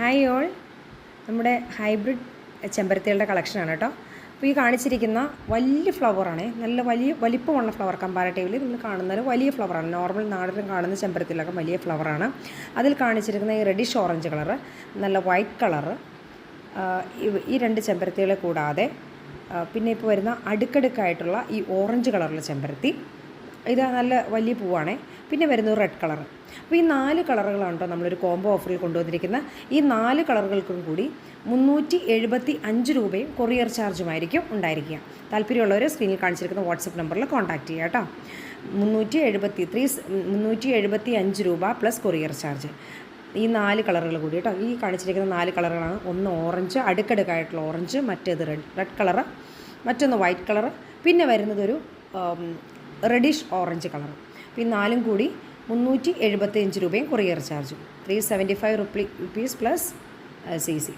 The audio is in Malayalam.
ഹായ് ഓൾ നമ്മുടെ ഹൈബ്രിഡ് ചെമ്പരത്തികളുടെ കളക്ഷനാണ് കേട്ടോ. അപ്പോൾ ഈ കാണിച്ചിരിക്കുന്ന വലിയ ഫ്ലവറാണ് നല്ല വലിയ വലിപ്പമുള്ള ഫ്ലവർ കമ്പാരറ്റീവ്ലി നിങ്ങൾ കാണുന്നത് വലിയ ഫ്ലവറാണ് നോർമൽ നാടൻ കാണുന്ന ചെമ്പരത്തിലൊക്കെ വലിയ ഫ്ലവറാണ് അതിൽ കാണിച്ചിരിക്കുന്ന ഈ റെഡിഷ് ഓറഞ്ച് കളറ് നല്ല വൈറ്റ് കളറ് ഈ രണ്ട് ചെമ്പരത്തികളെ കൂടാതെ പിന്നെ ഇപ്പോൾ വരുന്ന അടുക്കടുക്കായിട്ടുള്ള ഈ ഓറഞ്ച് കളറുള്ള ചെമ്പരത്തി. ഇത് നല്ല വലിയ പൂവാണേ. പിന്നെ വരുന്നത് റെഡ് കളർ അപ്പോൾ ഈ നാല് കളറുകളാണ് കേട്ടോ നമ്മളൊരു കോംബോ ഓഫറിൽ കൊണ്ടുവന്നിരിക്കുന്ന ഈ നാല് കളറുകൾക്കും കൂടി മുന്നൂറ്റി എഴുപത്തി അഞ്ച് രൂപയും കൊറിയർ ചാർജുമായിരിക്കും ഉണ്ടായിരിക്കുക. താല്പര്യമുള്ളവർ സ്ക്രീനിൽ കാണിച്ചിരിക്കുന്ന വാട്സപ്പ് നമ്പറിൽ കോൺടാക്റ്റ് ചെയ്യുക കേട്ടോ മുന്നൂറ്റി എഴുപത്തി ത്രീ മുന്നൂറ്റി എഴുപത്തി അഞ്ച് രൂപ പ്ലസ് കൊറിയർ ചാർജ് ഈ നാല് കളറുകൾ കൂടി കേട്ടോ ഈ കാണിച്ചിരിക്കുന്ന നാല് കളറുകളാണ്. ഒന്ന് ഓറഞ്ച് അടുക്കടുക്കായിട്ടുള്ള ഓറഞ്ച് മറ്റേത് റെഡ് റെഡ് കളറ് മറ്റൊന്ന് വൈറ്റ് കളറ് പിന്നെ വരുന്നതൊരു റെഡിഷ് ഓറഞ്ച് കളർ അപ്പോൾ ഈ നാലും കൂടി മുന്നൂറ്റി എഴുപത്തിയഞ്ച് രൂപയും കൊറിയർ ചാർജും. Three seventy five rupee rupees plus C C